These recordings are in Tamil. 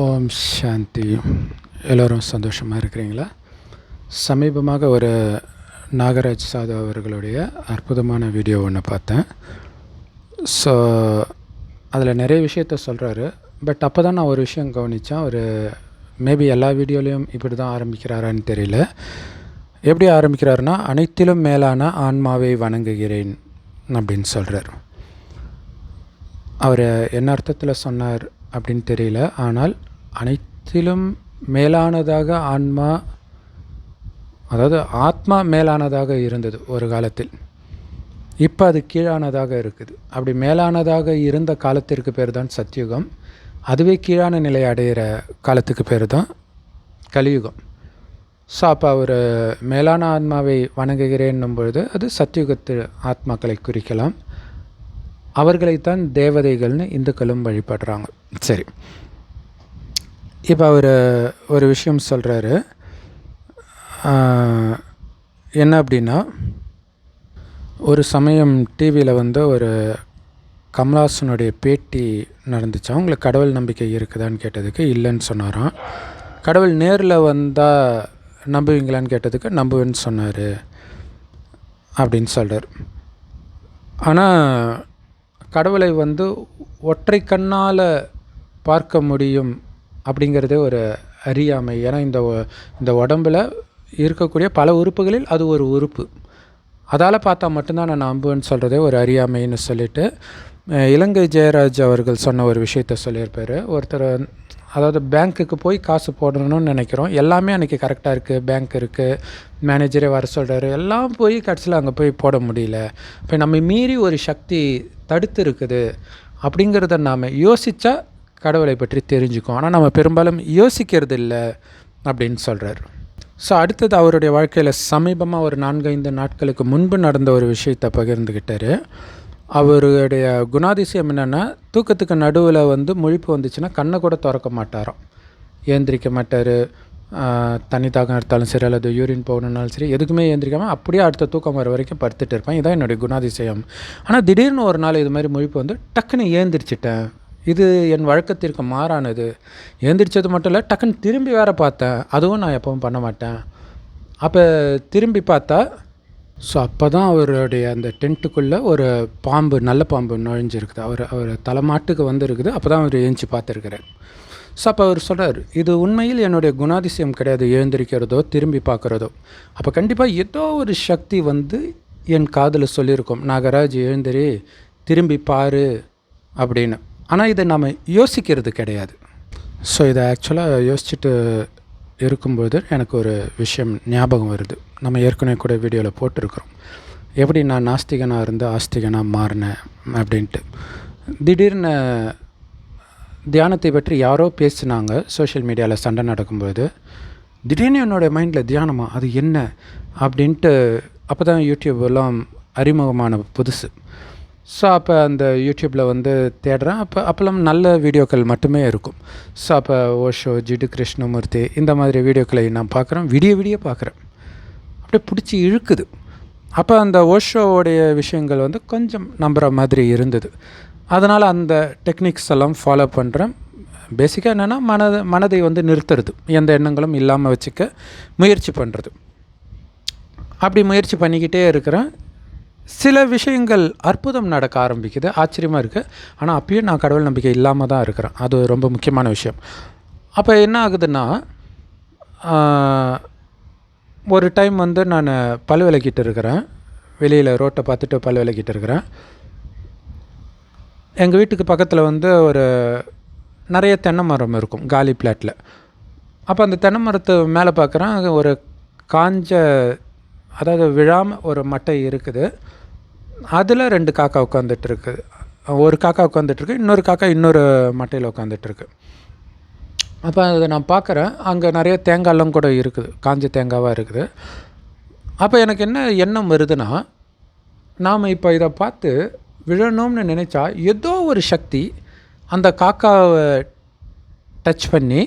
ஓம் சாந்தி. எல்லோரும் சந்தோஷமாக இருக்கிறீங்களா? சமீபமாக ஒரு நாகராஜ் சாது அவர்களுடைய அற்புதமான வீடியோ ஒன்று பார்த்தேன். ஸோ அதில் நிறைய விஷயத்த சொல்கிறாரு பட் அப்போ தான் நான் ஒரு விஷயம் கவனித்தேன் அவர் மேபி எல்லா வீடியோலையும் இப்படி தான் ஆரம்பிக்கிறாரான்னு தெரியல. எப்படி ஆரம்பிக்கிறாருன்னா அனைத்திலும் மேலான ஆன்மாவை வணங்குகிறேன் அப்படின்னு சொல்கிறார் அவர் என்ன அர்த்தத்தில் சொன்னார்? அப்படின்னு தெரியல. ஆனால் அனைத்திலும் மேலானதாக ஆன்மா அதாவது ஆத்மா மேலானதாக இருந்தது ஒரு காலத்தில். இப்போ அது கீழானதாக இருக்குது. அப்படி மேலானதாக இருந்த காலத்திற்கு பேர் தான் சத்யுகம் அதுவே கீழான நிலை அடைகிற காலத்துக்கு பேர் தான் கலியுகம். ஸோ அப்போ அவர் மேலான ஆன்மாவை வணங்குகிறேன்னும் பொழுது அது சத்தியுகத்து ஆத்மாக்களை குறிக்கலாம். அவர்களைத்தான் தேவதைகள்னு இந்துக்களும் வழிபடுறாங்க. சரி. இப்போ அவர் ஒரு விஷயம் சொல்கிறாரு என்ன அப்படின்னா ஒரு சமயம் டிவியில் வந்து ஒரு கமலாசனுடைய பேட்டி நடந்துச்சு. அவங்களுக்கு கடவுள் நம்பிக்கை இருக்குதான்னு கேட்டதுக்கு இல்லைன்னு சொன்னாராம். கடவுள் நேரில் வந்தால் நம்புவீங்களான்னு கேட்டதுக்கு நம்புவேன்னு சொன்னார் அப்படின்னு சொல்கிறார் ஆனால் கடவுளை வந்து ஒற்றை கண்ணால் பார்க்க முடியும் அப்படிங்கிறதே ஒரு அறியாமை. ஏன்னா இந்த இந்த உடம்பில் இருக்கக்கூடிய பல உறுப்புகளில் அது ஒரு உறுப்பு. அதால் பார்த்தா மட்டும்தான் நான் நம்புவேன்னு சொல்கிறதே ஒரு அறியாமைன்னு சொல்லிட்டு இலங்கை ஜெயராஜ் அவர்கள் சொன்ன ஒரு விஷயத்த சொல்லியிருப்பார். ஒருத்தர் அதாவது பேங்க்குக்கு போய் காசு போடணும்னு நினைக்கிறோம். எல்லாமே அன்றைக்கி கரெக்டாக இருக்குது பேங்க் இருக்குது மேனேஜரே வர சொல்கிறாரு எல்லாம் போய் கடைசியில் அங்கே போய் போட முடியல. இப்போ நம்ம மீறி ஒரு சக்தி தடுத்து இருக்குது அப்படிங்கிறத நாம் யோசித்தா கடவுளை பற்றி தெரிஞ்சுக்கும். ஆனால் நம்ம பெரும்பாலும் யோசிக்கிறது இல்லை அப்படின்னு சொல்கிறார் ஸோ அடுத்தது அவருடைய வாழ்க்கையில் சமீபமாக ஒரு நான்கைந்து நாட்களுக்கு முன்பு நடந்த ஒரு விஷயத்தை பகிர்ந்துக்கிட்டாரு அவருடைய குணாதிசயம் என்னென்னா தூக்கத்துக்கு நடுவில் வந்து முழிப்பு வந்துச்சுன்னா கண்ணை கூட திறக்க மாட்டாராம். ஏந்திரிக்க மாட்டார். தண்ணி தாக்கம் எடுத்தாலும் சரி அல்லது யூரின் போகணுன்னாலும் சரி எதுக்குமே ஏந்திரிக்காமல் அப்படியே அடுத்த தூக்கம் வர வரைக்கும் படுத்துட்டு இருப்பேன். இதான் என்னுடைய குணாதிசயம். ஆனால் திடீர்னு ஒரு நாள் இது மாதிரி முழிப்பு வந்து டக்குன்னு ஏந்திரிச்சிட்டேன். இது என் வழக்கத்திற்கு மாறானது. ஏந்திரிச்சது மட்டும் இல்லை டக்குன்னு திரும்பி வேற பார்த்தேன். அதுவும் நான் எப்பவும் பண்ண மாட்டேன். அப்போ திரும்பி பார்த்தா ஸோ அப்போ தான் அவருடைய அந்த டென்ட்டுக்குள்ளே ஒரு பாம்பு நல்ல பாம்பு நுழைஞ்சிருக்குது. அவர் அவர் தலைமாட்டுக்கு வந்துருக்குது. அப்போ தான் அவர் ஏஞ்சி பார்த்துருக்கிறார். ஸோ அப்போ அவர் சொல்கிறார் இது உண்மையில் என்னுடைய குணாதிசயம் கிடையாது. எழுந்திருக்கிறதோ திரும்பி பார்க்குறதோ. அப்போ கண்டிப்பாக ஏதோ ஒரு சக்தி வந்து என் காதில் சொல்லியிருக்கோம். நாகராஜ் எழுந்திரி திரும்பி பாரு அப்படின்னு. ஆனால் இதை நாம் யோசிக்கிறது கிடையாது. ஸோ இதை ஆக்சுவலாக யோசிச்சுட்டு இருக்கும்போது எனக்கு ஒரு விஷயம் ஞாபகம் வருது. நம்ம ஏற்கனவே கூட வீடியோவில் போட்டிருக்கிறோம். எப்படி நான் நாஸ்திகனாக இருந்து ஆஸ்திகனாக மாறினேன் அப்படின்ட்டு. திடீர்னு தியானத்தை பற்றி யாரோ பேசினாங்க. சோஷியல் மீடியாவில் சண்டை நடக்கும்போது திடீர்னு என்னோடய மைண்டில் தியானமா அது என்ன அப்படின்ட்டு அப்போ தான் யூடியூப் எல்லாம் அறிமுகமான புதுசு. ஸோ அப்போ அந்த யூடியூப்பில் வந்து தேடுறேன். அப்போ அப்போல்லாம் நல்ல வீடியோக்கள் மட்டுமே இருக்கும். ஸோ அப்போ ஓஷோ ஜிடு கிருஷ்ணமூர்த்தி இந்த மாதிரி வீடியோக்களை நான் பார்க்குறேன். விடிய விடிய பார்க்குறேன். அப்படியே பிடிச்சி இழுக்குது. அப்போ அந்த ஓஷோவோடைய விஷயங்கள் வந்து கொஞ்சம் நம்புகிற மாதிரி இருந்தது. அதனால் அந்த டெக்னிக்ஸ் எல்லாம் ஃபாலோ பண்ணுறேன் பேசிக்காக என்னென்னா மனதை மனதை வந்து நிறுத்துறது. எந்த எண்ணங்களும் இல்லாமல் வச்சுக்க முயற்சி பண்ணுறது அப்படி முயற்சி பண்ணிக்கிட்டே இருக்கிறேன். சில விஷயங்கள் அற்புதம் நடக்க ஆரம்பிக்குது. ஆச்சரியமாக இருக்குது ஆனால் அப்பயும் நான் கடவுள் நம்பிக்கை இல்லாமல் தான் இருக்கிறேன். அது ரொம்ப முக்கியமான விஷயம். அப்போ என்ன ஆகுதுன்னா ஒரு டைம் வந்து நான் பல் விளக்கிட்டு இருக்கிறேன். வெளியில் ரோட்டை பார்த்துட்டு பல் விளக்கிட்டு இருக்கிறேன். எங்கள் வீட்டுக்கு பக்கத்தில் வந்து ஒரு நிறைய தென்னை மரம் இருக்கும் காலி பிளாட்டில் அப்போ அந்த தென்னை மரத்து மேலே பார்க்குறேன். ஒரு காஞ்ச அதாவது விழாமல் ஒரு மட்டை இருக்குது. அதில் ரெண்டு காக்கா உட்காந்துட்டு இருக்குது ஒரு காக்கா உட்காந்துட்ருக்கு இன்னொரு காக்கா இன்னொரு மட்டையில் உட்காந்துட்ருக்கு அப்போ அதை நான் பார்க்குறேன். அங்கே நிறைய தேங்காயெல்லாம் கூட இருக்குது. காஞ்ச தேங்காவாக இருக்குது. அப்போ எனக்கு என்ன எண்ணம் வருதுன்னா நாம் இப்போ இதை பார்த்து விழணும்னு நினச்சா ஏதோ ஒரு சக்தி அந்த காக்காவை டச் பண்ணி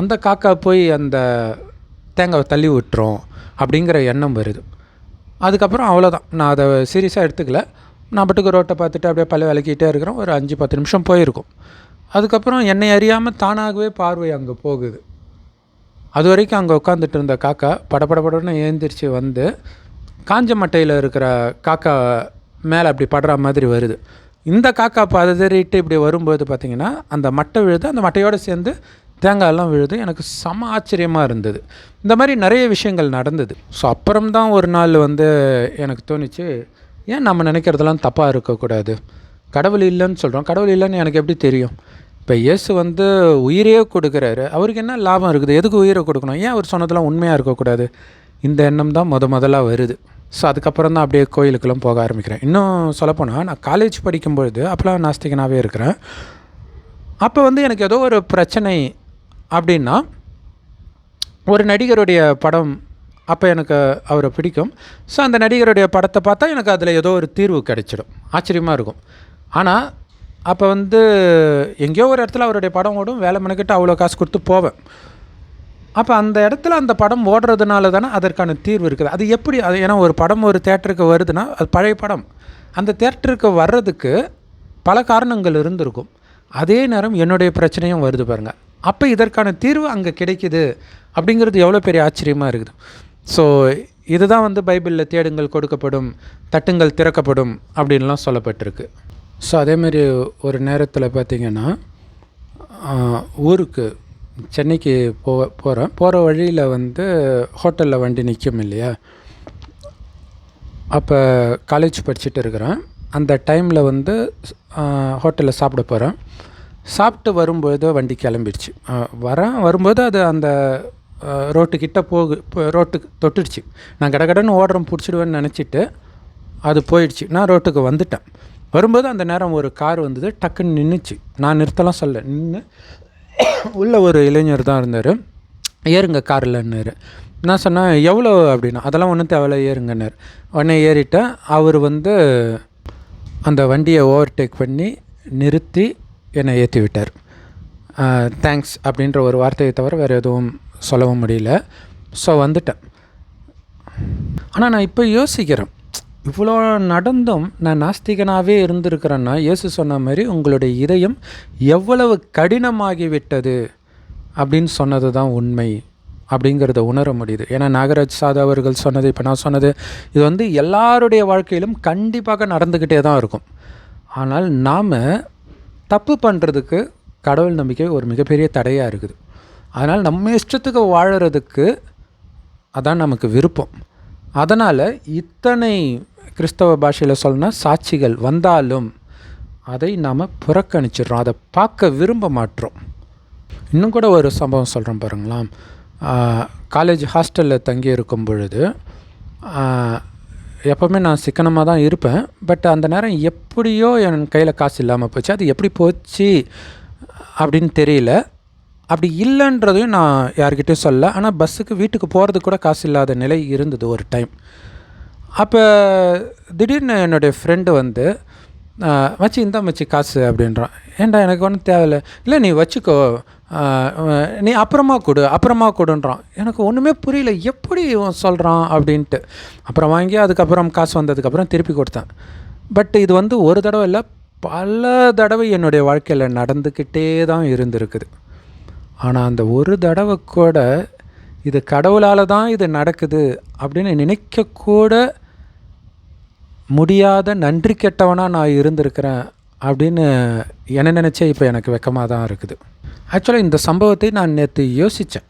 அந்த காக்கா போய் அந்த தேங்காவை தள்ளி விட்டுரும் அப்படிங்கிற எண்ணம் வருது. அதுக்கப்புறம் அவ்வளோதான் நான் அதை சீரியஸாக எடுத்துக்கல. நான் பாட்டுக்கு ரோட்டை பார்த்துட்டு அப்படியே பல விளக்கிட்டே இருக்கிறோம் ஒரு அஞ்சு பத்து நிமிஷம் போயிருக்கும். அதுக்கப்புறம் என்னை அறியாமல் தானாகவே பார்வை அங்கே போகுது. அது வரைக்கும் அங்கே உட்காந்துட்டு இருந்த காக்கா படபடபடன்னு ஏந்திரிச்சு வந்து காஞ்ச மட்டையில் இருக்கிற காக்கா மேலே அப்படி படுற மாதிரி வருது. இந்த காக்கா பதறிட்டு இப்படி வரும்போது பார்த்திங்கன்னா அந்த மட்டை விழுது அந்த மட்டையோடு சேர்ந்து தேங்காயெல்லாம் விழுது. எனக்கு செம ஆச்சரியமாக இருந்தது. இந்த மாதிரி நிறைய விஷயங்கள் நடந்தது. ஸோ அப்புறம்தான் ஒரு நாள் வந்து எனக்கு தோணுச்சு ஏன் நம்ம நினைக்கிறதெல்லாம் தப்பாக இருக்கக்கூடாது? கடவுள் இல்லைன்னு சொல்கிறோம் கடவுள் இல்லைன்னு எனக்கு எப்படி தெரியும்? இப்போ இயேசு வந்து உயிரையே கொடுக்குறாரு. அவருக்கு என்ன லாபம் இருக்குது? எதுக்கு உயிரை கொடுக்கணும்? ஏன் அவர் சொன்னதெல்லாம் உண்மையாக இருக்கக்கூடாது? இந்த எண்ணம் தான் முத முதலாக வருது. ஸோ அதுக்கப்புறம் தான் அப்படியே கோயிலுக்கெல்லாம் போக ஆரம்பிக்கிறேன். இன்னும் சொல்லப்போனால் நான் காலேஜ் படிக்கும்பொழுது அப்போலாம் நாஸ்திகனாகவே இருக்கிறேன். அப்போ வந்து எனக்கு ஏதோ ஒரு பிரச்சனை அப்படின்னா ஒரு நடிகருடைய படம் அப்போ எனக்கு அவரை பிடிக்கும். ஸோ அந்த நடிகருடைய படத்தை பார்த்தா எனக்கு அதில் ஏதோ ஒரு தீர்வு கிடைச்சிடும். ஆச்சரியமாக இருக்கும். ஆனால் அப்போ வந்து எங்கேயோ ஒரு இடத்துல அவருடைய படம் ஓடும் வேலை மெனக்கிட்டு அவ்வளோ காசு கொடுத்து போவேன். அப்போ அந்த இடத்துல அந்த படம் ஓடுறதுனால தானே அதற்கான தீர்வு இருக்குது. அது எப்படி அது ஏன்னா ஒரு படம் ஒரு தேட்டருக்கு வருதுன்னா அது பழைய படம். அந்த தேட்டருக்கு வர்றதுக்கு பல காரணங்கள் இருந்திருக்கும். அதே நேரம் என்னுடைய பிரச்சனையும் வருது பாருங்கள் அப்போ இதற்கான தீர்வு அங்கே கிடைக்குது அப்படிங்கிறது எவ்வளோ பெரிய ஆச்சரியமாக இருக்குது. ஸோ இதுதான் வந்து பைபிளில் தேடுங்கள் கொடுக்கப்படும் தட்டுங்கள் திறக்கப்படும் அப்படின்லாம் சொல்லப்பட்டிருக்கு. ஸோ அதேமாரி ஒரு நேரத்தில் பார்த்திங்கன்னா ஊருக்கு சென்னைக்கு போ போகிறேன் போகிற வழியில் வந்து ஹோட்டலில் வண்டி நிற்கும் இல்லையா? அப்போ காலேஜ் படிச்சுட்டு இருக்கிறேன். அந்த டைமில் வந்து ஹோட்டலில் சாப்பிட போகிறேன் சாப்பிட்டு வரும்போது வண்டி கிளம்பிடுச்சு. வரேன். வரும்போது அது அந்த ரோட்டுக்கிட்ட போகு ரோட்டுக்கு தொட்டுடுச்சு. நான் கடகடன்னு ஓடுறேன் பிடிச்சிடுவேன்னு நினச்சிட்டு அது போயிடுச்சு. நான் ரோட்டுக்கு வந்துட்டேன். வரும்போது அந்த நேரம் ஒரு கார் வந்தது டக்குன்னு நின்றுச்சு நான் நிறுத்தலாம் சொல்ல நின்று உள்ள ஒரு இளைஞர் தான் இருந்தார். ஏறுங்க காரில்ன்னாரு. நான் சொன்னேன் எவ்வளோ அப்படின்னா அதெல்லாம் ஒன்றும் தேவையில்ல ஏறுங்கன்னார். உடனே ஏறிட்டேன். அவர் வந்து அந்த வண்டியை ஓவர்டேக் பண்ணி நிறுத்தி என்னை ஏற்றி விட்டார். தேங்க்ஸ் அப்படின்ற ஒரு வார்த்தையை தவிர வேறு எதுவும் சொல்லவும் முடியல. ஸோ வந்துட்டேன். ஆனால் நான் இப்போ யோசிக்கிறேன். இவ்வளோ நடந்தும் நான் நாஸ்திகனாகவே இருந்திருக்கிறேன்னா இயேசு சொன்ன மாதிரி உங்களுடைய இதயம் எவ்வளவு கடினமாகிவிட்டது அப்படின்னு சொன்னது தான் உண்மை அப்படிங்கிறத உணர முடியுது. ஏன்னா நாகராஜ் சாதா அவர்கள் சொன்னது இப்போ நான் சொன்னது இது வந்து எல்லாருடைய வாழ்க்கையிலும் கண்டிப்பாக நடந்துக்கிட்டே தான் இருக்கும். ஆனால் நாம் தப்பு பண்ணுறதுக்கு கடவுள் நம்பிக்கை ஒரு மிகப்பெரிய தடையாக இருக்குது. அதனால் நம்ம இஷ்டத்துக்கு வாழறதுக்கு அதான் நமக்கு விருப்பம். அதனால் இத்தனை கிறிஸ்தவ பாஷையில் சொல்லணும்னா சாட்சிகள் வந்தாலும் அதை நாம் புறக்கணிச்சிடுறோம். அதை பார்க்க விரும்ப மாட்டோம் இன்னும் கூட ஒரு சம்பவம் சொல்கிறோம் பாருங்களேன். காலேஜ் ஹாஸ்டலில் தங்கி இருக்கும் பொழுது எப்போவுமே நான் சிக்கனமாக தான் இருப்பேன். பட் அந்த நேரம் எப்படியோ என் கையில் காசு இல்லாமல் போச்சு. அது எப்படி போச்சு அப்படின்னு தெரியல. அப்படி இல்லைன்றதையும் நான் யார்கிட்டையும் சொல்ல ஆனால் பஸ்ஸுக்கு வீட்டுக்கு போகிறதுக்கு கூட காசு இல்லாத நிலை இருந்தது ஒரு டைம் அப்போ திடீர்னு என்னுடைய ஃப்ரெண்டு வந்து வச்சு இந்த மச்சி காசு அப்படின்றான். ஏன்டா எனக்கு ஒன்றும் தேவையில்லை. இல்லை நீ வச்சுக்கோ. நீ அப்புறமா கொடு அப்புறமா கொடுன்றான். எனக்கு ஒன்றுமே புரியல. எப்படி இவன் சொல்கிறான் அப்படின்ட்டு. அப்புறம் வாங்கி அதுக்கப்புறம் காசு வந்ததுக்கப்புறம் திருப்பி கொடுத்தேன். பட் இது வந்து ஒரு தடவை இல்லை பல தடவை என்னுடைய வாழ்க்கையில் நடந்துக்கிட்டே தான் இருந்திருக்குது. ஆனால் அந்த ஒரு தடவை கூட இது கடவுளால் தான் இது நடக்குது அப்படின்னு நினைக்கக்கூட முடியாத நன்றி கெட்டவனாக நான் இருந்திருக்கிறேன் அப்படின்னு என்ன நினச்சே இப்போ எனக்கு வெக்கமாக தான் இருக்குது. ஆக்சுவலாக இந்த சம்பவத்தை நான் நேற்று யோசித்தேன்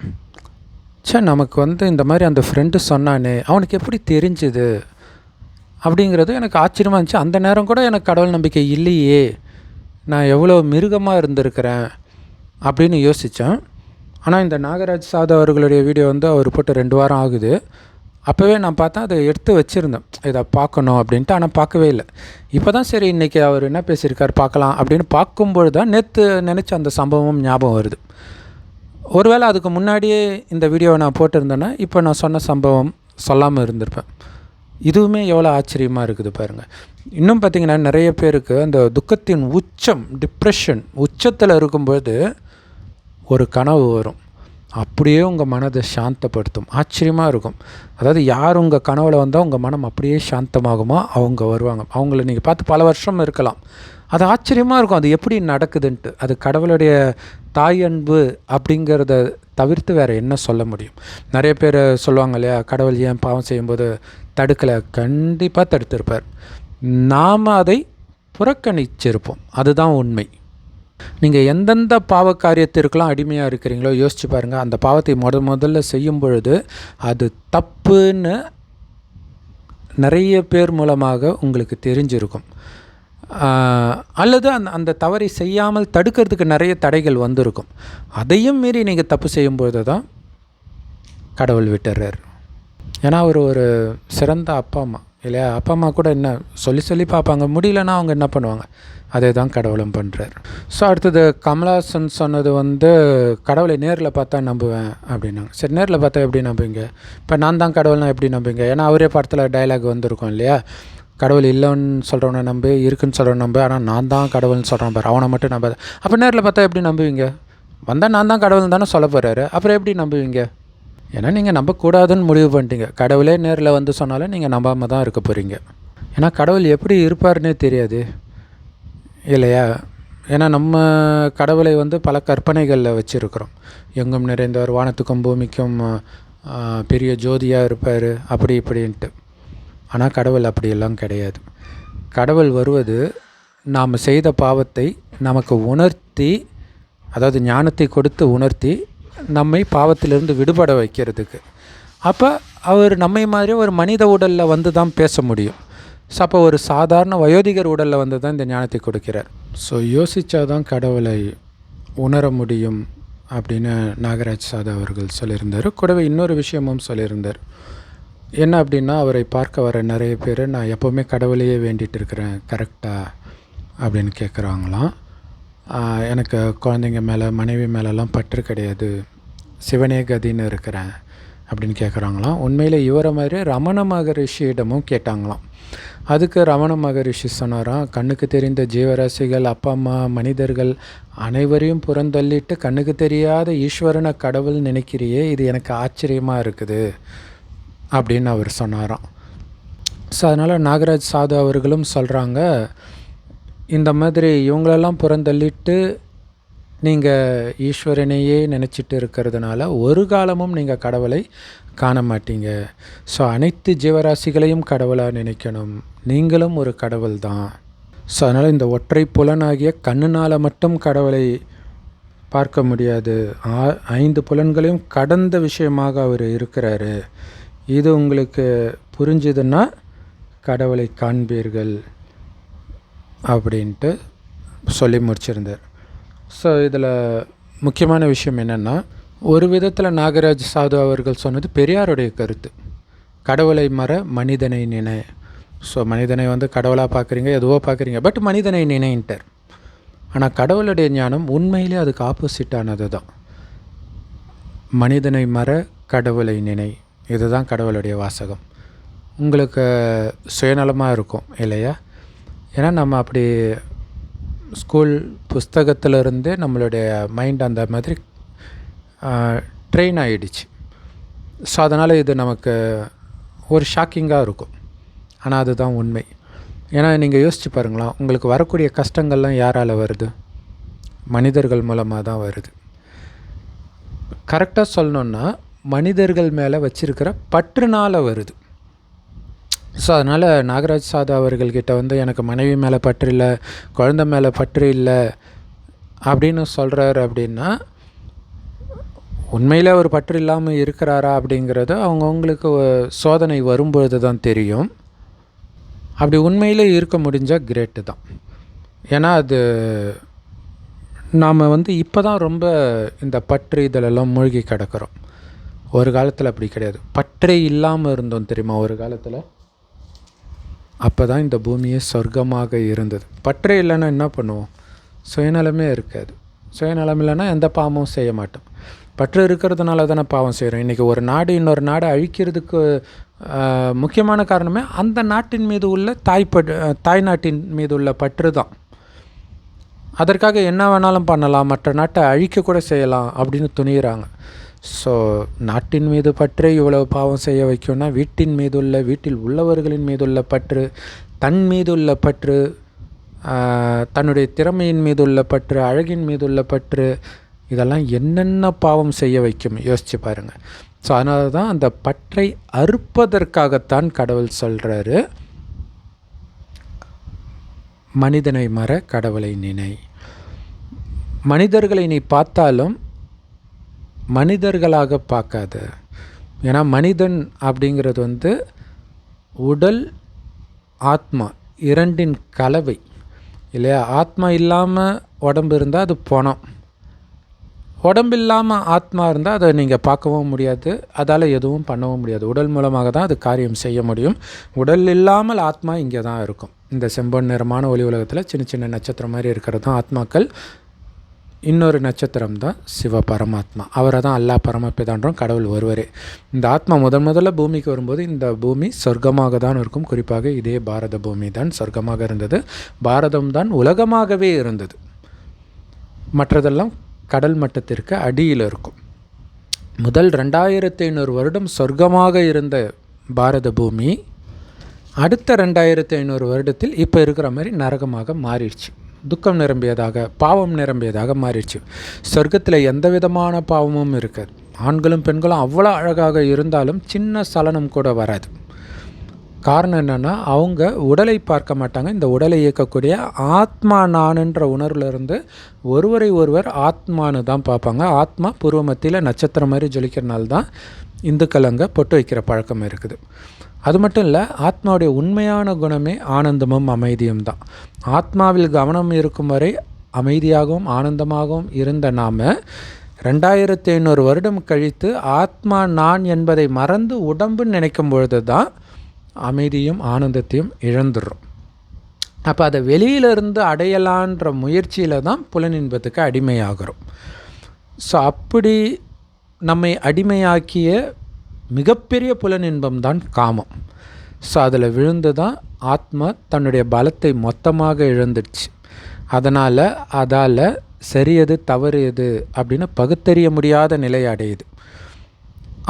சே நமக்கு வந்து இந்த மாதிரி அந்த ஃப்ரெண்டு சொன்னானே அவனுக்கு எப்படி தெரிஞ்சுது? அப்படிங்கிறது எனக்கு ஆச்சரியமாக இருந்துச்சு. அந்த நேரம் கூட எனக்கு கடவுள் நம்பிக்கை இல்லையே நான் எவ்வளோ மிருகமாக இருந்திருக்கிறேன் அப்படின்னு யோசித்தேன் ஆனால் இந்த நாகராஜ் சாதா அவர்களுடைய வீடியோ வந்து அவர் போட்டு ரெண்டு வாரம் ஆகுது. அப்போவே நான் பார்த்தா அதை எடுத்து வச்சுருந்தேன். இதை பார்க்கணும் அப்படின்ட்டு ஆனால் பார்க்கவே இல்லை. இப்போ தான் சரி இன்றைக்கி அவர் என்ன பேசியிருக்கார் பார்க்கலாம் அப்படின்னு பார்க்கும்பொழுது தான் நேற்று நினச்ச அந்த சம்பவம் ஞாபகம் வருது. ஒருவேளை அதுக்கு முன்னாடியே இந்த வீடியோவை நான் போட்டிருந்தேன்னா இப்போ நான் சொன்ன சம்பவம் சொல்லாமல் இருந்திருப்பேன். இதுவுமே எவ்வளோ ஆச்சரியமாக இருக்குது பாருங்கள் இன்னும் பார்த்திங்கன்னா நிறைய பேருக்கு அந்த துக்கத்தின் உச்சம் டிப்ரெஷன் உச்சத்தில் இருக்கும்போது ஒரு கனவு வரும். அப்படியே உங்கள் மனதை சாந்தப்படுத்தும். ஆச்சரியமாக இருக்கும். அதாவது யார் உங்கள் கனவில் வந்தால் உங்கள் மனம் அப்படியே சாந்தமாகுமோ அவங்க வருவாங்க. அவங்கள நீங்கள் பார்த்து பல வருஷம் இருக்கலாம். அது ஆச்சரியமாக இருக்கும். அது எப்படி நடக்குதுன்ட்டு. அது கடவுளுடைய தாய் அன்பு அப்படிங்கிறத தவிர்த்து வேறு என்ன சொல்ல முடியும்? நிறைய பேர் சொல்லுவாங்க இல்லையா? கடவுள் ஏன் பாவம் செய்யும்போது தடுக்கலை? கண்டிப்பாக தடுத்திருப்பார். நாம் அதை புறக்கணிச்சிருப்போம். அதுதான் உண்மை. நீங்கள் எந்தெந்த பாவ காரியத்திற்கெல்லாம் அடிமையாக இருக்கிறீங்களோ யோசிச்சு பாருங்கள் அந்த பாவத்தை முத முதல்ல செய்யும் பொழுது அது தப்புன்னு நிறைய பேர் மூலமாக உங்களுக்கு தெரிஞ்சிருக்கும். அல்லது அந்த அந்த தவறை செய்யாமல் தடுக்கிறதுக்கு நிறைய தடைகள் வந்திருக்கும். அதையும் மீறி நீங்கள் தப்பு செய்யும்பொழுது தான் கடவுள் விட்டுறார். ஏன்னா அவர் ஒரு சிறந்த அப்பா அம்மா. இல்லையா? அப்பா அம்மா கூட என்ன சொல்லி சொல்லி பார்ப்பாங்க. முடியலன்னா அவங்க என்ன பண்ணுவாங்க? அதே தான் கடவுளும் பண்ணுறார் ஸோ அடுத்தது கமலாசன் சொன்னது வந்து கடவுளை நேரில் பார்த்தா நம்புவேன் அப்படின்னாங்க. சரி நேரில் பார்த்தா எப்படி நம்புவீங்க? இப்போ நான் தான் கடவுள்னா எப்படி நம்புவீங்க? ஏன்னா அவரே படத்தில் டைலாக் வந்திருக்கும் இல்லையா? கடவுள் இல்லைன்னு சொல்கிறவனை நம்பு இருக்குன்னு சொல்கிற நம்பு ஆனால் நான் தான் கடவுள்னு சொல்கிறேன் பாரு அவனை மட்டும் நம்பாத. அப்போ நேரில் பார்த்தா எப்படி நம்புவீங்க? வந்தால் நான் தான் கடவுள் தானே சொல்ல போகிறாரு அப்புறம் எப்படி நம்புவீங்க? ஏன்னா நீங்கள் நம்பக்கூடாதுன்னு முடிவு பண்ணிட்டீங்க. கடவுளே நேரில் வந்து சொன்னாலும் நீங்கள் நம்பாமல் தான் இருக்க போகிறீங்க ஏன்னா கடவுள் எப்படி இருப்பார்னே தெரியாது. இல்லையா? ஏன்னா நம்ம கடவுளை வந்து பல கற்பனைகளில் வச்சுருக்கிறோம். எங்கும் நிறைந்தவர் வானத்துக்கும் பூமிக்கும் பெரிய ஜோதியாக இருப்பார் அப்படி இப்படின்ட்டு. ஆனால் கடவுள் அப்படியெல்லாம் கிடையாது. கடவுள் வருவது நாம் செய்த பாவத்தை நமக்கு உணர்த்தி அதாவது ஞானத்தை கொடுத்து உணர்த்தி நம்மை பாவத்திலிருந்து விடுபட வைக்கிறதுக்கு. அப்போ அவர் நம்மை மாதிரி ஒரு மனித உடலில் வந்து தான் பேச முடியும். ஸோ அப்போ ஒரு சாதாரண வயோதிகர் உடலில் வந்து தான் இந்த ஞானத்தை கொடுக்கிறார். ஸோ யோசித்தா தான் கடவுளை உணர முடியும் அப்படின்னு நாகராஜ் சாதா அவர்கள் சொல்லியிருந்தார். கூடவே இன்னொரு விஷயமும் சொல்லியிருந்தார். என்ன அப்படின்னா அவரை பார்க்க வர நிறைய பேர் நான் எப்போவுமே கடவுளையே வேண்டிகிட்டு இருக்கிறேன் கரெக்டாக அப்படின்னு கேட்குறாங்களாம் எனக்கு குழந்தைங்க மேலே மனைவி மேலெலாம் பற்று கிடையாது. சிவனே கதின்னு இருக்கிறேன் அப்படின்னு கேட்குறாங்களாம் உண்மையில் இவரை மாதிரி ரமண மகரிஷியிடமும் கேட்டாங்களாம். அதுக்கு ரமண மகரிஷி சொன்னாராம் கண்ணுக்கு தெரிந்த ஜீவராசிகள் அப்பா அம்மா மனிதர்கள் அனைவரையும் புறந்தள்ளிட்டு கண்ணுக்கு தெரியாத ஈஸ்வரனை கடவுள் நினைக்கிறியே இது எனக்கு ஆச்சரியமாக இருக்குது. அப்படின்னு அவர் சொன்னாராம். ஸோ அதனால் நாகராஜ் சாது அவர்களும் சொல்கிறாங்க இந்த மாதிரி இவங்களெல்லாம் புறந்தள்ளிட்டு நீங்கள் ஈஸ்வரனையே நினச்சிட்டு இருக்கிறதுனால ஒரு காலமும் நீங்கள் கடவுளை காண மாட்டீங்க. ஸோ அனைத்து ஜீவராசிகளையும் கடவுளாக நினைக்கணும். நீங்களும் ஒரு கடவுள் தான் ஸோ அதனால் இந்த ஒற்றை புலனாகிய கண்ணுனால் மட்டும் கடவுளை பார்க்க முடியாது. ஆ- ஐந்து புலன்களையும் கடந்த விஷயமாக அவர் இருக்கிறாரு. இது உங்களுக்கு புரிஞ்சுதுன்னா கடவுளை காண்பீர்கள். அப்படின்ட்டு சொல்லி முடிச்சிருந்தார். ஸோ இதில் முக்கியமான விஷயம் என்னென்னா ஒரு விதத்தில் நாகராஜ் சாது அவர்கள் சொன்னது பெரியாருடைய கருத்து. கடவுளை மற மனிதனை நினை. ஸோ மனிதனை வந்து கடவுளாக பார்க்குறீங்க எதுவோ பார்க்குறீங்க பட் மனிதனை நினைன்ட்டார். ஆனால் கடவுளுடைய ஞானம் உண்மையிலே அதுக்கு ஆப்போசிட்டானது தான் மனிதனை மற கடவுளை நினை. இதுதான் கடவுளுடைய வாசகம். உங்களுக்கு சுயநலமாக இருக்கும் இல்லையா? ஏன்னா நம்ம அப்படி ஸ்கூல் புஸ்தகத்திலருந்தே நம்மளுடைய மைண்ட் அந்த மாதிரி ட்ரெயின் ஆகிடுச்சு ஸோ அதனால் இது நமக்கு ஒரு ஷாக்கிங்காக இருக்கும். ஆனால் அதுதான் உண்மை. ஏன்னா நீங்கள் யோசிச்சு பாருங்களேன் உங்களுக்கு வரக்கூடிய கஷ்டங்கள்லாம் யாரால் வருது? மனிதர்கள் மூலமாக தான் வருது. கரெக்டாக சொல்லணுன்னா மனிதர்கள் மேலே வச்சிருக்கிற பற்றுனால் வருது. ஸோ அதனால் நாகராஜ் சாதா அவர்கள்கிட்ட வந்து எனக்கு மனைவி மேலே பற்று இல்லை குழந்த மேலே பற்று இல்லை அப்படின்னு சொல்கிறார் அப்படின்னா உண்மையில் அவர் பற்று இல்லாமல் இருக்கிறாரா அப்படிங்கிறது அவங்கவுங்களுக்கு சோதனை வரும்பொழுது தான் தெரியும். அப்படி உண்மையில் இருக்க முடிஞ்சால் கிரேட்டு தான். ஏன்னா அது நாம் வந்து இப்போ தான் ரொம்ப இந்த பற்று இதிலெல்லாம் மூழ்கி கிடக்கிறோம். ஒரு காலத்தில் அப்படி கிடையாது. பற்றே இல்லாமல் இருந்தோம் தெரியுமா ஒரு காலத்தில்? அப்போ தான் இந்த பூமியே சொர்க்கமாக இருந்தது. பற்றே இல்லைன்னா என்ன பண்ணுவோம்? சுயநலமே இருக்காது. சுயநலம் இல்லைன்னா எந்த பாவமும் செய்ய மாட்டோம். பற்று இருக்கிறதுனால தானே பாவம் செய்கிறோம் இன்றைக்கி ஒரு நாடு இன்னொரு நாடு அழிக்கிறதுக்கு முக்கியமான காரணமே அந்த நாட்டின் மீது உள்ள தாய்ப்பற்று தாய் நாட்டின் மீது உள்ள பற்று தான். அதற்காக என்ன வேணாலும் பண்ணலாம். மற்ற நாட்டை அழிக்க கூட செய்யலாம் அப்படின்னு துணிகிறாங்க ஸோ நாட்டின் மீது பற்று இவ்வளவு பாவம் செய்ய வைக்கும்னா வீட்டின் மீது உள்ள வீட்டில் உள்ளவர்களின் மீதுள்ள பற்று தன் மீதுள்ள பற்று தன்னுடைய திறமையின் மீதுள்ள பற்று அழகின் மீதுள்ள பற்று இதெல்லாம் என்னென்ன பாவம் செய்ய வைக்கும்? யோசிச்சு பாருங்கள் ஸோ அதனால தான் அந்த பற்றை அறுப்பதற்காகத்தான் கடவுள் சொல்கிறாரு மனிதனை மற கடவுளை நினை. மனிதர்களை நீ பார்த்தாலும் மனிதர்களாக பார்க்காத. ஏன்னா மனிதன் அப்படிங்கிறது வந்து உடல் ஆத்மா இரண்டின் கலவை. இல்லையா? ஆத்மா இல்லாமல் உடம்பு இருந்தால் அது பணம். உடம்பு இல்லாமல் ஆத்மா இருந்தால் அதை நீங்கள் பார்க்கவும் முடியாது. அதால் எதுவும் பண்ணவும் முடியாது. உடல் மூலமாக தான் அது காரியம் செய்ய முடியும். உடல் இல்லாமல் ஆத்மா இங்கே தான் இருக்கும். இந்த செம்பொன் நிறமான ஒளி உலகத்தில் சின்ன சின்ன நட்சத்திரம் மாதிரி இருக்கிறது தான் ஆத்மாக்கள். இன்னொரு நட்சத்திரம் தான் சிவ பரமாத்மா. அவரை தான் அல்லா பரமபிதான்றோம் கடவுள் ஒருவரே. இந்த ஆத்மா முதன் முதல்ல பூமிக்கு வரும்போது இந்த பூமி சொர்க்கமாக தான் இருக்கும். குறிப்பாக இதே பாரத பூமி தான் சொர்க்கமாக இருந்தது. பாரதம் தான் உலகமாகவே இருந்தது. மற்றதெல்லாம் கடல் மட்டத்திற்கு அடியில் இருக்கும். முதல் ரெண்டாயிரத்தி ஐநூறு வருடம் சொர்க்கமாக இருந்த பாரத பூமி அடுத்த ரெண்டாயிரத்தி ஐநூறு வருடத்தில் இப்போ இருக்கிற மாதிரி நரகமாக மாறிடுச்சு. துக்கம் நிரம்பியதாக பாவம் நிரம்பியதாக மாறிடுச்சு. சொர்க்கத்தில் எந்த விதமான பாவமும் இருக்காது. ஆண்களும் பெண்களும் அவ்வளோ அழகாக இருந்தாலும் சின்ன சலனம் கூட வராது. காரணம் என்னென்னா அவங்க உடலை பார்க்க மாட்டாங்க. இந்த உடலை இயக்கக்கூடிய ஆத்மா நானுன்ற உணர்வுலேருந்து ஒருவரை ஒருவர் ஆத்மானு தான் பார்ப்பாங்க. ஆத்மா பூர்வ மத்தியில் நட்சத்திரம் மாதிரி ஜொலிக்கிறனால தான் இந்துக்கள் அங்கே பொட்டு வைக்கிற பழக்கம் இருக்குது. அது மட்டும் இல்லை ஆத்மாவுடைய உண்மையான குணமே ஆனந்தமும் அமைதியும் தான். ஆத்மாவில் கவனம் இருக்கும் வரை அமைதியாகவும் ஆனந்தமாகவும் இருந்த நாம் ரெண்டாயிரத்தி ஐநூறு வருடம் கழித்து ஆத்மா நான் என்பதை மறந்து உடம்புன்னு நினைக்கும் பொழுது தான் அமைதியும் ஆனந்தத்தையும் இழந்துடுறோம். அப்போ அதை வெளியிலிருந்து அடையலான்ற முயற்சியில் தான் புலனின்பத்துக்கு அடிமையாகிறோம். ஸோ அப்படி நம்மை அடிமையாக்கிய மிகப்பெரிய புலனின்பம் தான் காமம். ஸோ அதில் விழுந்து தான் ஆத்மா தன்னுடைய பலத்தை மொத்தமாக இழந்துடுச்சு. அதனால் அதால் சரி எது தவறு எது அப்படின்னு பகுத்தறிய முடியாத நிலை அடையுது.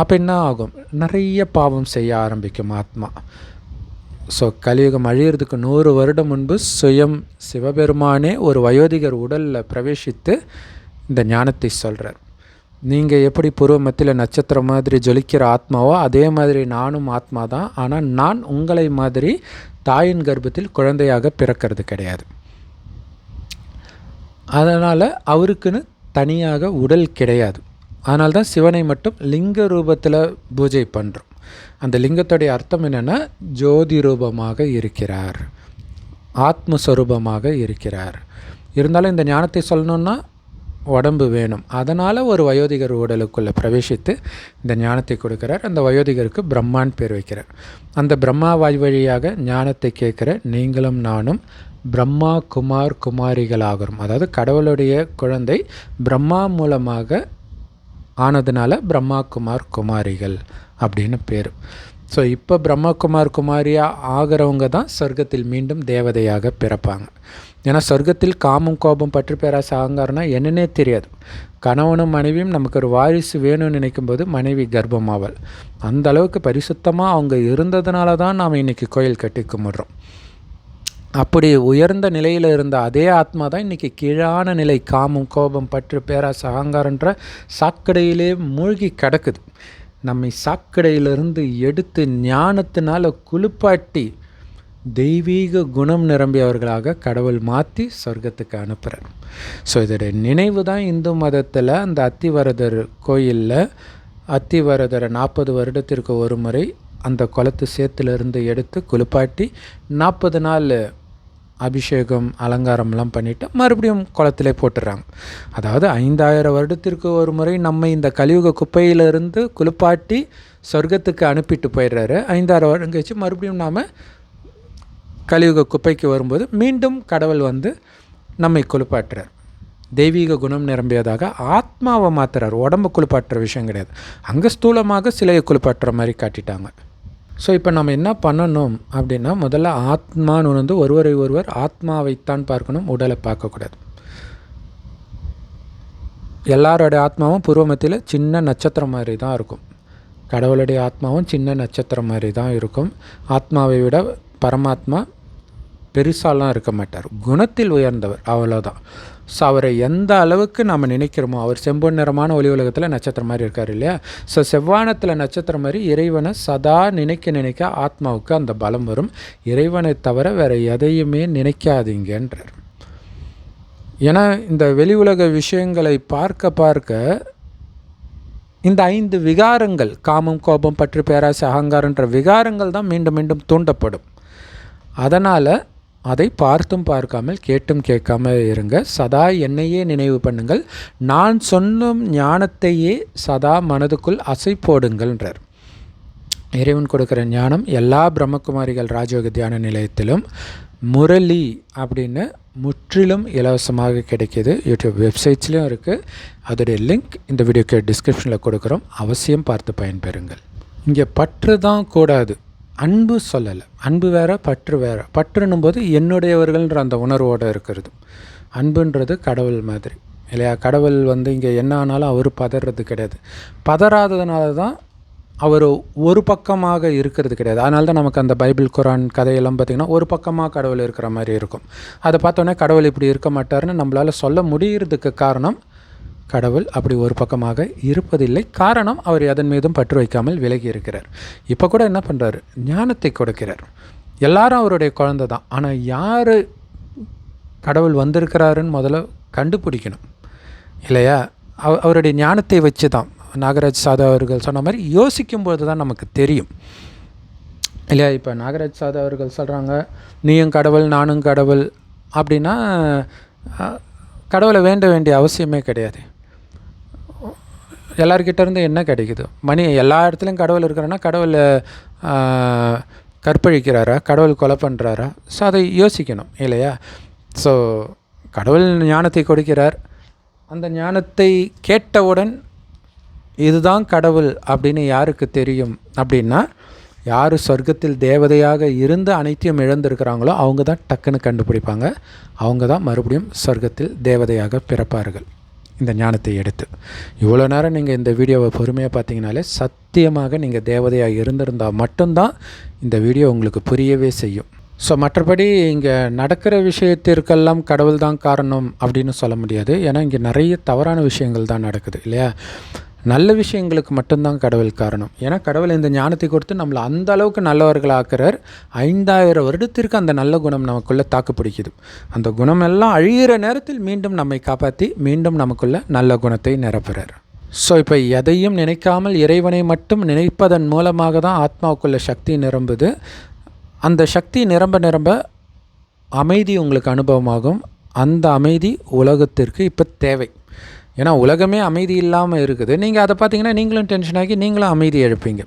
அப்போ என்ன ஆகும்? நிறைய பாவம் செய்ய ஆரம்பிக்கும் ஆத்மா. ஸோ கலியுகம் அழியிறதுக்கு நூறு வருடம் முன்பு சுயம் சிவபெருமானே ஒரு வயோதிகர் உடலில் பிரவேசித்து இந்த ஞானத்தை சொல்கிறார் நீங்கள் எப்படி பூர்வமத்தில் நட்சத்திரம் மாதிரி ஜொலிக்கிற ஆத்மாவோ அதே மாதிரி நானும் ஆத்மா தான் ஆனால் நான் உங்களை மாதிரி தாயின் கர்ப்பத்தில் குழந்தையாக பிறக்கிறது கிடையாது. அதனால் அவருக்குன்னு தனியாக உடல் கிடையாது. அதனால தான் சிவனை மட்டும் லிங்க ரூபத்தில் பூஜை பண்ணுறோம் அந்த லிங்கத்துடைய அர்த்தம் என்னென்னா ஜோதி ரூபமாக இருக்கிறார். ஆத்மஸ்வரூபமாக இருக்கிறார். இருந்தாலும் இந்த ஞானத்தை சொல்லணுன்னா உடம்பு வேணும். அதனால் ஒரு வயோதிகர் உடலுக்குள்ளே பிரவேசித்து இந்த ஞானத்தை கொடுக்கிறார். அந்த வயோதிகருக்கு பிரம்மான் பேர் வைக்கிறார். அந்த பிரம்மா வாய் வழியாக ஞானத்தை கேட்குற நீங்களும் நானும் பிரம்மா குமார் குமாரிகளாகிறோம். அதாவது கடவுளுடைய குழந்தை பிரம்மா மூலமாக ஆனதுனால பிரம்மா குமார் குமாரிகள் அப்படின்னு பேர். ஸோ இப்போ பிரம்மகுமார் குமாரியாக ஆகிறவங்க தான் சொர்க்கத்தில் மீண்டும் தேவதையாக பிறப்பாங்க. ஏன்னா சொர்க்கத்தில் காமம் கோபம் பற்று பேராசை அகங்காரம்னா என்னன்னே தெரியாது. கணவனும் மனைவியும் நமக்கு ஒரு வாரிசு வேணும்னு நினைக்கும் போது மனைவி கர்ப்பமாவல் அந்த அளவுக்கு பரிசுத்தமாக அவங்க இருந்ததுனால தான் நாம் இன்றைக்கி கோயில் கட்டி கும்பிட்றோம். அப்படி உயர்ந்த நிலையில் இருந்த அதே ஆத்மா தான் இன்றைக்கி கீழான நிலை காமம் கோபம் பற்று பேராசை அகங்காரன்ற சாக்கடையிலே மூழ்கி கிடக்குது. நம்மை சாக்கடையிலிருந்து எடுத்து ஞானத்தினால குளிப்பாட்டி தெய்வீக குணம் நிரம்பியவர்களாக கடவுள் மாற்றி சொர்க்கத்துக்கு அனுப்புகிறார் ஸோ இதோடைய நினைவு தான் இந்து மதத்தில் அந்த அத்திவரதர் கோயிலில் அத்திவரதரை நாற்பது வருடத்திற்கு ஒரு முறை அந்த குளத்து சேத்துலேருந்து எடுத்து குளிப்பாட்டி நாற்பது நாள் அபிஷேகம் அலங்காரம்லாம் பண்ணிவிட்டு மறுபடியும் குளத்திலே போட்டுடுறாங்க அதாவது ஐந்தாயிரம் வருடத்திற்கு ஒரு முறை நம்ம இந்த கலியுக குப்பையிலிருந்து குளிப்பாட்டி சொர்க்கத்துக்கு அனுப்பிட்டு போயிடுறாரு. ஐந்தாயிரம் வருடம் கழிச்சு மறுபடியும் நாம் கலியுக குப்பைக்கு வரும்போது மீண்டும் கடவுள் வந்து நம்மை குளிப்பாட்டுறார். தெய்வீக குணம் நிரம்பியதாக ஆத்மாவை மாத்துறார். உடம்பு குளிப்பாட்டுற விஷயம் கிடையாது. அங்கே ஸ்தூலமாக சிலையை குளிப்பாட்டுற மாதிரி காட்டிட்டாங்க. ஸோ இப்போ நம்ம என்ன பண்ணணும் அப்படின்னா முதல்ல ஆத்மான்னு வந்து ஒருவரை ஒருவர் ஆத்மாவைத்தான் பார்க்கணும் உடலை பார்க்கக்கூடாது. எல்லாரோடைய ஆத்மாவும் பூர்வமத்தியில் சின்ன நட்சத்திரம் மாதிரி தான் இருக்கும். கடவுளுடைய ஆத்மாவும் சின்ன நட்சத்திரம் மாதிரி தான் இருக்கும். ஆத்மாவை விட பரமாத்மா பெருசாலாம் இருக்க மாட்டார். குணத்தில் உயர்ந்தவர் அவ்வளோதான் ஸோ அவரை எந்த அளவுக்கு நம்ம நினைக்கிறோமோ அவர் செம்பொன் நிறமான ஒளி உலகத்தில் நட்சத்திரம் மாதிரி இருக்கார் இல்லையா? ஸோ செவ்வானத்தில் நட்சத்திரம் மாதிரி இறைவனை சதா நினைக்க நினைக்க ஆத்மாவுக்கு அந்த பலம் வரும். இறைவனை தவிர வேறு எதையுமே நினைக்காதீங்கன்றார். ஏன்னா இந்த வெளி உலக விஷயங்களை பார்க்க பார்க்க இந்த ஐந்து விகாரங்கள் காமம் கோபம் பற்று பேராசை அகங்காரன்ற விகாரங்கள் தான் மீண்டும் மீண்டும் தூண்டப்படும். அதனால் அதை பார்த்தும் பார்க்காமல் கேட்டும் கேட்காம இருங்க. சதா என்னையே நினைவு பண்ணுங்கள். நான் சொன்னும் ஞானத்தையே சதா மனதுக்குள் அசை போடுங்கள்ன்றார் இறைவன் கொடுக்குற ஞானம் எல்லா பிரம்மகுமாரிகள் ராஜயோக தியான நிலையத்திலும் முரளி அப்படின்னு முற்றிலும் இலவசமாக கிடைக்கிது. யூடியூப் வெப்சைட்ஸ்லேயும் இருக்குது அதோடைய லிங்க் இந்த வீடியோக்கு டிஸ்கிரிப்ஷனில் கொடுக்குறோம். அவசியம் பார்த்து பயன்பெறுங்கள். இங்கே பற்று தான் கூடாது. அன்பு சொல்லலை. அன்பு வேற பற்று வேற. பற்றுன்னும் போது என்னுடையவர்கள்ன்ற அந்த உணர்வோடு இருக்கிறது. அன்புன்றது கடவுள் மாதிரி. இல்லையா? கடவுள் வந்து இங்கே என்ன ஆனாலும் அவர் பதறது கிடையாது. பதறாததுனால தான் அவர் ஒரு பக்கமாக இருக்கிறது கிடையாது. அதனால தான் நமக்கு அந்த பைபிள் குரான் கதையெல்லாம் பார்த்திங்கன்னா ஒரு பக்கமாக கடவுள் இருக்கிற மாதிரி இருக்கும். அதை பார்த்தோன்னே கடவுள் இப்படி இருக்க மாட்டார்னு நம்மளால் சொல்ல முடிகிறதுக்கு காரணம் கடவுள் அப்படி ஒரு பக்கமாக இருப்பதில்லை. காரணம் அவர் அதன் மீதும் பற்று வைக்காமல் விலகி இருக்கிறார். இப்போ கூட என்ன பண்ணுறாரு ஞானத்தை கொடுக்கிறார். எல்லாரும் அவருடைய குழந்தை தான். ஆனால் யார் கடவுள் வந்திருக்கிறாருன்னு முதல்ல கண்டுபிடிக்கணும். இல்லையா? அவ அவருடைய ஞானத்தை வச்சு தான் நாகராஜ் சாதா அவர்கள் சொன்ன மாதிரி யோசிக்கும்போது தான் நமக்கு தெரியும். இல்லையா? இப்போ நாகராஜ் சாதா அவர்கள் சொல்கிறாங்க நீயும் கடவுள் நானும் கடவுள். அப்படின்னா கடவுளை வேண்ட வேண்டிய அவசியமே கிடையாது. எல்லார்கிட்ட இருந்து என்ன கிடைக்குது? மணி எல்லா இடத்துலையும் கடவுள் இருக்கிறன்னா கடவுள் கற்பழிக்கிறாரா? கடவுள் கொலை பண்ணுறாரா ஸோ அதை யோசிக்கணும் இல்லையா? ஸோ கடவுள் ஞானத்தை கொடுக்கிறார். அந்த ஞானத்தை கேட்டவுடன் இதுதான் கடவுள் அப்படின்னு யாருக்கு தெரியும்? அப்படின்னா யார் சொர்க்கத்தில் தேவதையாக இருந்து அனைத்தையும் இழந்திருக்கிறாங்களோ அவங்க தான் டக்குன்னு கண்டுபிடிப்பாங்க. அவங்க தான் மறுபடியும் சொர்க்கத்தில் தேவதையாக பிறப்பார்கள். இந்த ஞானத்தை எடுத்து. இவ்வளோ நேரம் நீங்கள் இந்த வீடியோவை பொறுமையாக பார்த்தீங்கனாலே சத்தியமாக நீங்கள் தேவதையாக இருந்திருந்தால் மட்டும்தான் இந்த வீடியோ உங்களுக்கு புரியவே செய்யும். ஸோ மற்றபடி இங்கே நடக்கிற விஷயத்திற்கெல்லாம் கடவுள் தான் காரணம் அப்படின்னு சொல்ல முடியாது. ஏன்னா இங்கே நிறைய தவறான விஷயங்கள் தான் நடக்குது இல்லையா? நல்ல விஷயங்களுக்கு மட்டும்தான் கடவுள் காரணம். ஏன்னா கடவுள் இந்த ஞானத்தை கொடுத்து நம்மளை அந்த அளவுக்கு நல்லவர்களாக்குறார். ஐந்தாயிரம் வருடத்திற்கு அந்த நல்ல குணம் நமக்குள்ளே தாக்கு பிடிக்குது அந்த குணம் எல்லாம் அழியிற நேரத்தில் மீண்டும் நம்மை காப்பாற்றி மீண்டும் நமக்குள்ள நல்ல குணத்தை நிரப்புறார். ஸோ இப்போ எதையும் நினைக்காமல் இறைவனை மட்டும் நினைப்பதன் மூலமாக தான் ஆத்மாவுக்குள்ள சக்தி நிரம்புது. அந்த சக்தி நிரம்ப நிரம்ப அமைதி உங்களுக்கு அனுபவமாகும். அந்த அமைதி உலகத்திற்கு இப்போ தேவை. ஏன்னா உலகமே அமைதி இல்லாமல் இருக்குது. நீங்கள் அதை பார்த்தீங்கன்னா நீங்களும் டென்ஷன் ஆகி நீங்களும் அமைதி எழுப்பீங்க.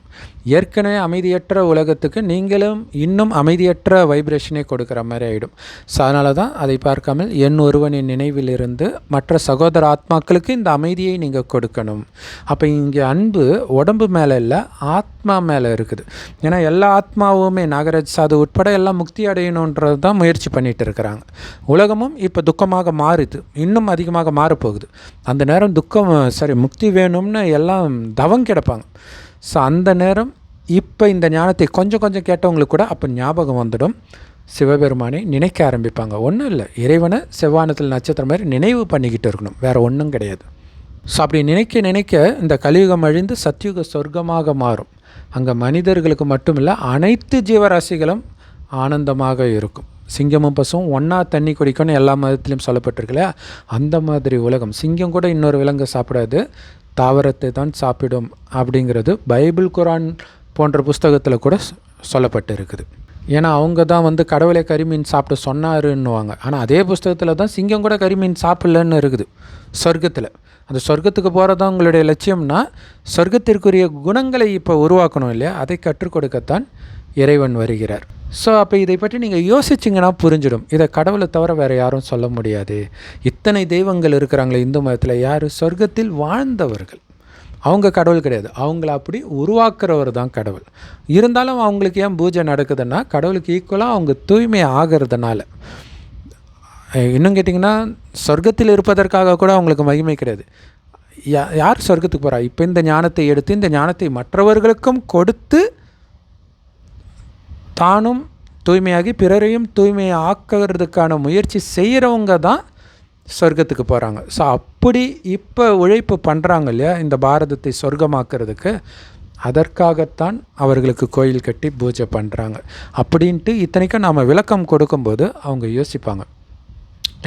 ஏற்கனவே அமைதியற்ற உலகத்துக்கு நீங்களும் இன்னும் அமைதியற்ற வைப்ரேஷனே கொடுக்குற மாதிரி ஆகிடும் ஸோ அதனால தான் அதை பார்க்காமல் என் ஒருவனின் நினைவிலிருந்து மற்ற சகோதர ஆத்மாக்களுக்கு இந்த அமைதியை நீங்கள் கொடுக்கணும். அப்போ இங்கே அன்பு உடம்பு மேலே இல்லை ஆத்மா மேலே இருக்குது. ஏன்னா எல்லா ஆத்மாவுமே நாகராஜ் சாது உட்பட எல்லாம் முக்தி அடையணுன்றது தான் முயற்சி பண்ணிகிட்டு இருக்கிறாங்க. உலகமும் இப்போ துக்கமாக மாறுது. இன்னும் அதிகமாக மாறப்போகுது. அந்த அந்த நேரம் துக்கம் சரி முக்தி வேணும்னு எல்லாம் தவம் கிடப்பாங்க. ஸோ அந்த நேரம் இப்போ இந்த ஞானத்தை கொஞ்சம் கொஞ்சம் கேட்டவங்களுக்கு கூட அப்போ ஞாபகம் வந்துடும். சிவபெருமானை நினைக்க ஆரம்பிப்பாங்க. ஒன்றும் இல்லை. இறைவனை செவ்வானத்தில் நட்சத்திரம் மாதிரி நினைவு பண்ணிக்கிட்டு இருக்கணும். வேறு ஒன்றும் கிடையாது. ஸோ அப்படி நினைக்க நினைக்க இந்த கலியுகம் அழிந்து சத்யுக சொர்க்கமாக மாறும். அங்கே மனிதர்களுக்கு மட்டும் இல்லை அனைத்து ஜீவராசிகளும் ஆனந்தமாக இருக்கும். சிங்கமும் பசும் ஒன்றா தண்ணி குடிக்கணும்னு எல்லா மதத்துலேயும் சொல்லப்பட்டிருக்குல்ல அந்த மாதிரி உலகம். சிங்கம் கூட இன்னொரு விலங்கு சாப்பிடாது. தாவரத்தை தான் சாப்பிடும் அப்படிங்கிறது பைபிள் குரான் போன்ற புஸ்தகத்தில் கூட சொல்லப்பட்டு இருக்குது ஏன்னா அவங்க தான் வந்து கடவுளை கரிமீன் சாப்பிட சொன்னாருன்னுவாங்க. ஆனால் அதே புஸ்தகத்தில் தான் சிங்கம் கூட கரிமீன் சாப்பிடலன்னு இருக்குது சொர்க்கத்தில். அந்த சொர்க்கத்துக்கு போகிறது உங்களுடைய லட்சியம்னா சொர்க்கத்திற்குரிய குணங்களை இப்போ உருவாக்கணும் இல்லையா? அதை கற்றுக் கொடுக்கத்தான் இறைவன் வருகிறார். ஸோ அப்போ இதை பற்றி நீங்கள் யோசிச்சிங்கன்னா புரிஞ்சிடும். இதை கடவுளை தவிர வேறு யாரும் சொல்ல முடியாது. இத்தனை தெய்வங்கள் இருக்கிறாங்களே இந்து மதத்தில். யார்? சொர்க்கத்தில் வாழ்ந்தவர்கள். அவங்க கடவுள் கிடையாது. அவங்கள அப்படி உருவாக்குறவர் தான் கடவுள். இருந்தாலும் அவங்களுக்கு ஏன் பூஜை நடக்குதுன்னா கடவுளுக்கு ஈக்குவலாக அவங்க தூய்மை ஆகிறதுனால. இன்னும் கேட்டிங்கன்னா சொர்க்கத்தில் இருப்பதற்காக கூட அவங்களுக்கு மகிமை கிடையாது. யா யார் சொர்க்கத்துக்கு போகிறா இப்போ இந்த ஞானத்தை எடுத்து இந்த ஞானத்தை மற்றவர்களுக்கும் கொடுத்து தானும் தூய்மையாகி பிறரையும் தூய்மையை ஆக்கிறதுக்கான முயற்சி செய்கிறவங்க தான் சொர்க்கத்துக்கு போகிறாங்க ஸோ அப்படி இப்போ உழைப்பு பண்ணுறாங்க இல்லையா? இந்த பாரதத்தை சொர்க்கமாக்குறதுக்கு அதற்காகத்தான் அவர்களுக்கு கோயில் கட்டி பூஜை பண்ணுறாங்க அப்படின்ட்டு இத்தனைக்கும் நாம் விளக்கம் கொடுக்கும்போது அவங்க யோசிப்பாங்க.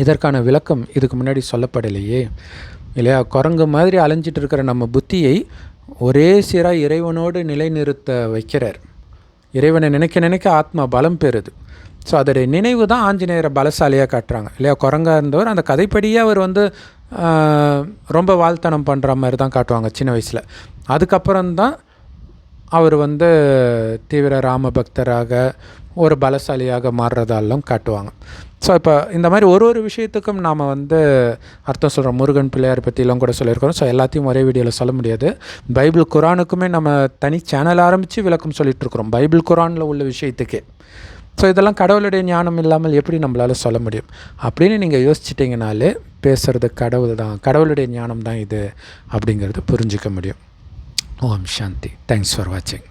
இதற்கான விளக்கம் இதுக்கு முன்னாடி சொல்லப்படலையே. இல்லையா? குரங்கு மாதிரி அலைஞ்சிட்டு இருக்கிற நம்ம புத்தியை ஒரே சீராக இறைவனோடு நிலைநிறுத்த வைக்கிறார். இறைவனை நினைக்க நினைக்க ஆத்மா பலம் பெறுது. ஸோ அதோடைய நினைவு தான் ஆஞ்சநேயரை பலசாலியாக காட்டுறாங்க. இல்லையா? குரங்காக இருந்தவர் அந்த கதைப்படியே அவர் வந்து ரொம்ப வாழ்த்தனம் பண்ணுற மாதிரி தான் காட்டுவாங்க சின்ன வயசில். அதுக்கப்புறம்தான் அவர் வந்து தீவிர ராம பக்தராக ஒரு பலசாலியாக மாறுறதாலும் காட்டுவாங்க. ஸோ இப்போ இந்த மாதிரி ஒரு ஒரு விஷயத்துக்கும் நாம் வந்து அர்த்தம் சொல்கிறோம் முருகன் பிள்ளையார் பற்றிலாம் கூட சொல்லியிருக்கிறோம். ஸோ எல்லாத்தையும் ஒரே வீடியோவில் சொல்ல முடியாது. பைபிள் குரானுக்குமே நம்ம தனி சேனல் ஆரம்பித்து விளக்கம் சொல்லிகிட்ருக்குறோம் பைபிள் குரானில் உள்ள விஷயத்துக்கே. ஸோ இதெல்லாம் கடவுளுடைய ஞானம் இல்லாமல் எப்படி நம்மளால் சொல்ல முடியும்? அப்படின்னு நீங்கள் யோசிச்சிட்டிங்கனாலே பேசுகிறது கடவுள் தான் கடவுளுடைய ஞானம் தான் இது அப்படிங்கிறது புரிஞ்சிக்க முடியும். ஓம் சாந்தி. தேங்க்ஸ் ஃபார் வாட்சிங்